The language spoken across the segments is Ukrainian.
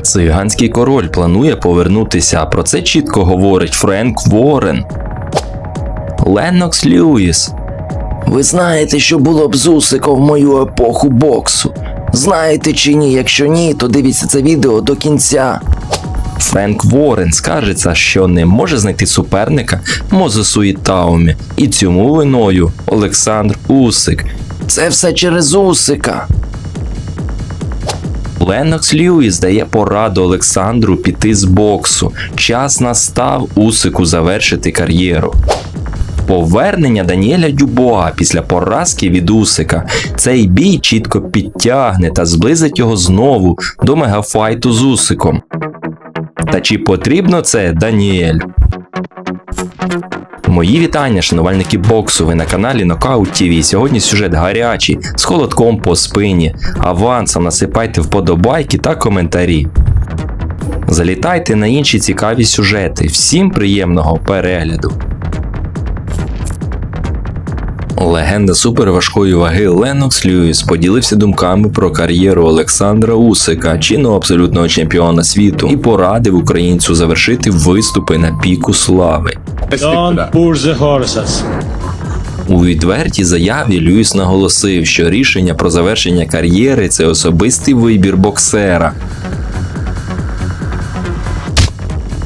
Циганський король планує повернутися, про це чітко говорить Френк Ворен. Леннокс Льюіс. Ви знаєте, що було б з Усиком в мою епоху боксу? Знаєте чи ні? Якщо ні, то дивіться це відео до кінця. Френк Ворен скаржиться, що не може знайти суперника Мозесу Ітаумі, і цьому виною Олександр Усик. Це все через Усика. Леннокс Льюіс дає пораду Олександру піти з боксу. Час настав Усику завершити кар'єру. Повернення Даніеля Дюбоа після поразки від Усика. Цей бій чітко підтягне та зблизить його знову до мегафайту з Усиком. Та чи потрібно це Даніель? Мої вітання, шанувальники боксу. Ви на каналі Knockout TV. Сьогодні сюжет гарячий, з холодком по спині. Авансом насипайте вподобайки та коментарі. Залітайте на інші цікаві сюжети. Всім приємного перегляду. Легенда суперважкої ваги Ленокс Льюіс поділився думками про кар'єру Олександра Усика, чинного абсолютного чемпіона світу, і порадив українцю завершити виступи на піку слави. Don't push the horses. У відвертій заяві Льюіс наголосив, що рішення про завершення кар'єри це особистий вибір боксера.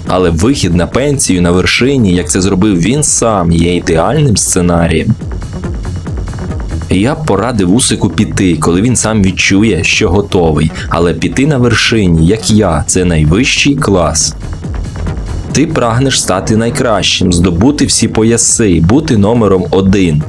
Але вихід на пенсію на вершині, як це зробив він сам, є ідеальним сценарієм. Я б порадив Усику піти, коли він сам відчує, що готовий, але піти на вершині, як я, це найвищий клас. Ти прагнеш стати найкращим, здобути всі пояси, бути номером один.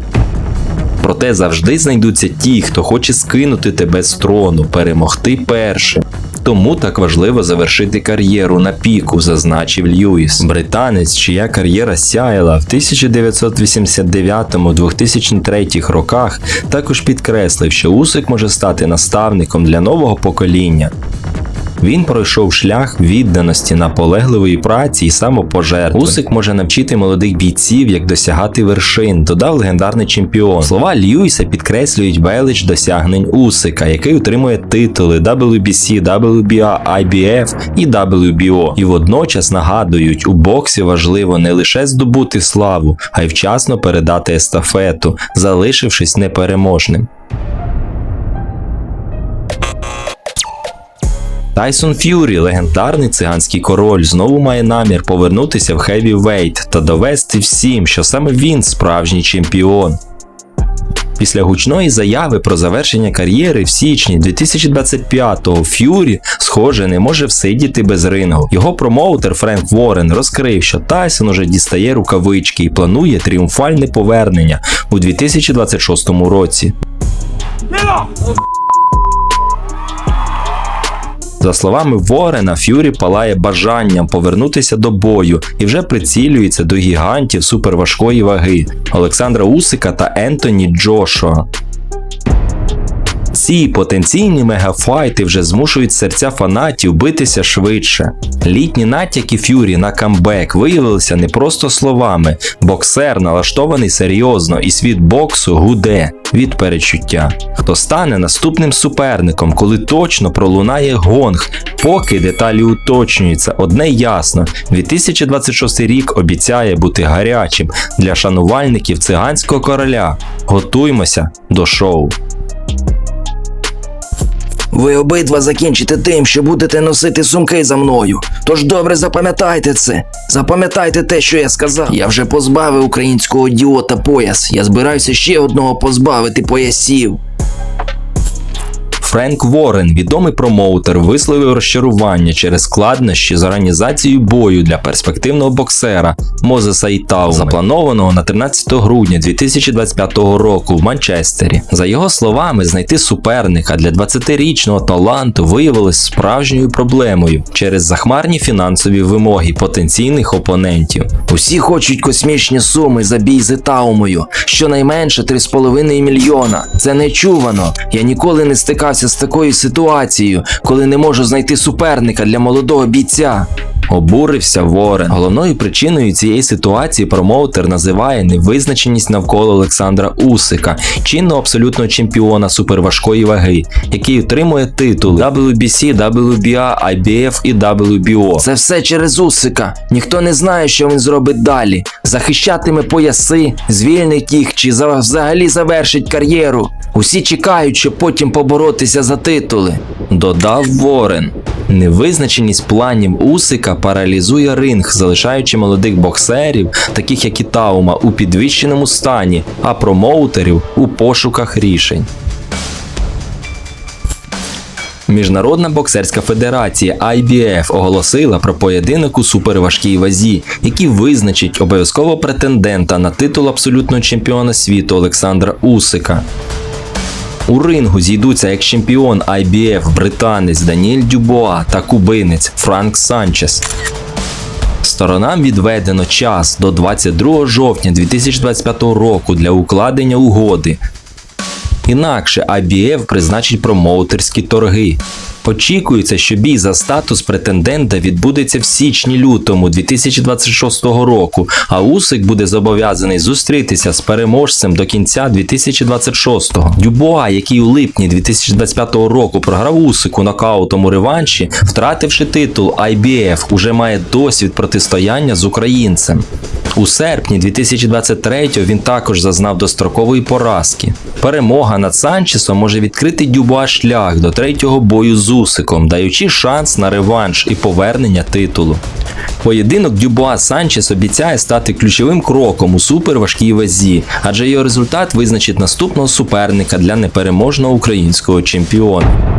Проте завжди знайдуться ті, хто хоче скинути тебе з трону, перемогти першим. Тому так важливо завершити кар'єру на піку, зазначив Льюіс. Британець, чия кар'єра сяяла в 1989-2003 роках, також підкреслив, що Усик може стати наставником для нового покоління. Він пройшов шлях відданості, наполегливої праці і самопожертви. Усик може навчити молодих бійців, як досягати вершин, додав легендарний чемпіон. Слова Льюіса підкреслюють велич досягнень Усика, який отримує титули WBC, WBA, IBF і WBO. І водночас нагадують, у боксі важливо не лише здобути славу, а й вчасно передати естафету, залишившись непереможним. Тайсон Ф'юрі, легендарний циганський король, знову має намір повернутися в Heavyweight та довести всім, що саме він справжній чемпіон. Після гучної заяви про завершення кар'єри в січні 2025-го Ф'юрі, схоже, не може всидіти без рингу. Його промоутер Френк Ворен розкрив, що Тайсон уже дістає рукавички і планує тріумфальне повернення у 2026 році. За словами Ворена, Ф'юрі палає бажанням повернутися до бою і вже прицілюється до гігантів суперважкої ваги Олександра Усика та Ентоні Джошуа. Ці потенційні мегафайти вже змушують серця фанатів битися швидше. Літні натяки Ф'юрі на камбек виявилися не просто словами. Боксер налаштований серйозно, і світ боксу гуде від перечуття. Хто стане наступним суперником, коли точно пролунає гонг, поки деталі уточнюються, одне ясно: 2026 рік обіцяє бути гарячим для шанувальників циганського короля. Готуймося до шоу. Ви обидва закінчите тим, що будете носити сумки за мною. Тож добре запам'ятайте це. Запам'ятайте те, що я сказав. Я вже позбавив українського ідіота пояс. Я збираюся ще одного позбавити поясів. Френк Ворен, відомий промоутер, висловив розчарування через складнощі з організацією бою для перспективного боксера Мозеса Ітауми, запланованого на 13 грудня 2025 року в Манчестері. За його словами, знайти суперника для 20-річного таланту виявилось справжньою проблемою через захмарні фінансові вимоги потенційних опонентів. Усі хочуть космічні суми за бій з Ітаумою. Щонайменше 3,5 мільйона. Це нечувано. Я ніколи не стикався з такою ситуацією, коли не можу знайти суперника для молодого бійця. Обурився Ворен. Головною причиною цієї ситуації промоутер називає невизначеність навколо Олександра Усика, чинного абсолютного чемпіона суперважкої ваги, який отримує титули WBC, WBA, IBF і WBO. Це все через Усика. Ніхто не знає, що він зробить далі. Захищатиме пояси, звільнить їх чи взагалі завершить кар'єру. Усі чекають, щоб потім поборотися за титули. Додав Ворен. Невизначеність планів Усика паралізує ринг, залишаючи молодих боксерів, таких як і Таума, у підвищеному стані, а промоутерів у пошуках рішень. Міжнародна боксерська федерація IBF оголосила про поєдинок у суперважкій вазі, який визначить обов'язково претендента на титул абсолютного чемпіона світу Олександра Усика. У рингу зійдуться як чемпіон IBF британець Даніель Дюбоа та кубинець Франк Санчес. Сторонам відведено час до 22 жовтня 2025 року для укладення угоди. Інакше IBF призначить промоутерські торги. Очікується, що бій за статус претендента відбудеться в січні-лютому 2026 року, а Усик буде зобов'язаний зустрітися з переможцем до кінця 2026-го. Дюбоа, який у липні 2025 року програв Усику нокаутом у реванші, втративши титул IBF, уже має досвід протистояння з українцем. У серпні 2023 він також зазнав дострокової поразки. Перемога над Санчесом може відкрити Дюбуа шлях до третього бою з Усиком, даючи шанс на реванш і повернення титулу. Поєдинок Дюбуа Санчес обіцяє стати ключовим кроком у суперважкій вазі, адже його результат визначить наступного суперника для непереможного українського чемпіона.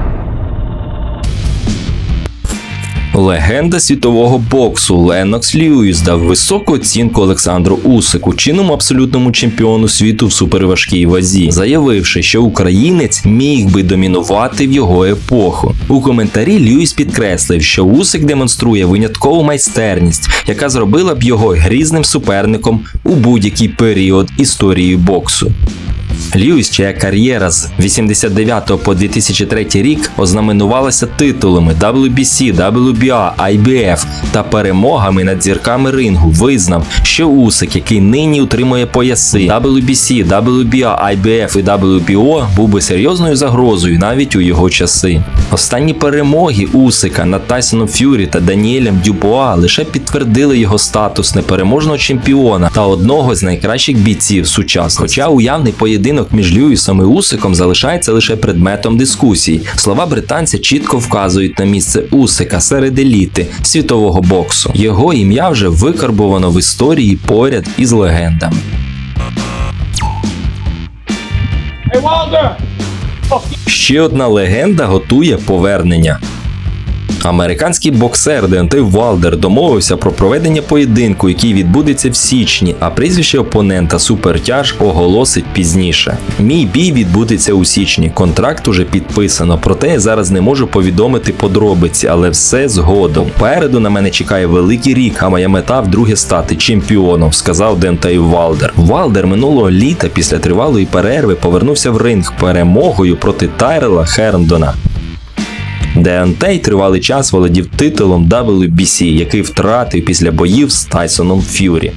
Легенда світового боксу Ленокс Льюіс дав високу оцінку Олександру Усику, чинному абсолютному чемпіону світу в суперважкій вазі, заявивши, що українець міг би домінувати в його епоху. У коментарі Льюіс підкреслив, що Усик демонструє виняткову майстерність, яка зробила б його грізним суперником у будь-який період історії боксу. Льюіс, чия кар'єра з 89 по 2003 рік ознаменувалася титулами WBC, WBA, IBF та перемогами над зірками рингу, визнав, що Усик, який нині утримує пояси WBC, WBA, IBF і WBO, був би серйозною загрозою навіть у його часи. Останні перемоги Усика над Тайсоном Ф'юрі та Даніелем Дюбуа лише підтвердили його статус непереможного чемпіона та одного з найкращих бійців сучасності. Хоча уявний поєдинок між Льюісом і Усиком залишається лише предметом дискусій. Слова британця чітко вказують на місце Усика серед еліти світового боксу. Його ім'я вже викарбовано в історії поряд із легендами. Ще одна легенда готує повернення. Американський боксер Деонтей Валдер домовився про проведення поєдинку, який відбудеться в січні, а прізвище опонента Супертяж оголосить пізніше. Мій бій відбудеться у січні. Контракт уже підписано, проте я зараз не можу повідомити подробиці, але все згодом. Попереду на мене чекає великий рік, а моя мета вдруге стати чемпіоном, сказав Дентей Валдер. Валдер минулого літа після тривалої перерви повернувся в ринг перемогою проти Тайрела Херндона. Деонтей тривалий час володів титулом WBC, який втратив після боїв з Тайсоном Ф'юрі.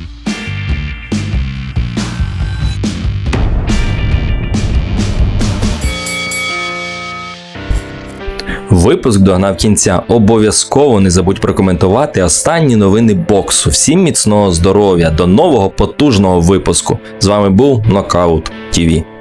Випуск догнав кінця. Обов'язково не забудь прокоментувати останні новини боксу. Всім міцного здоров'я, до нового потужного випуску. З вами був Нокаут ТВ.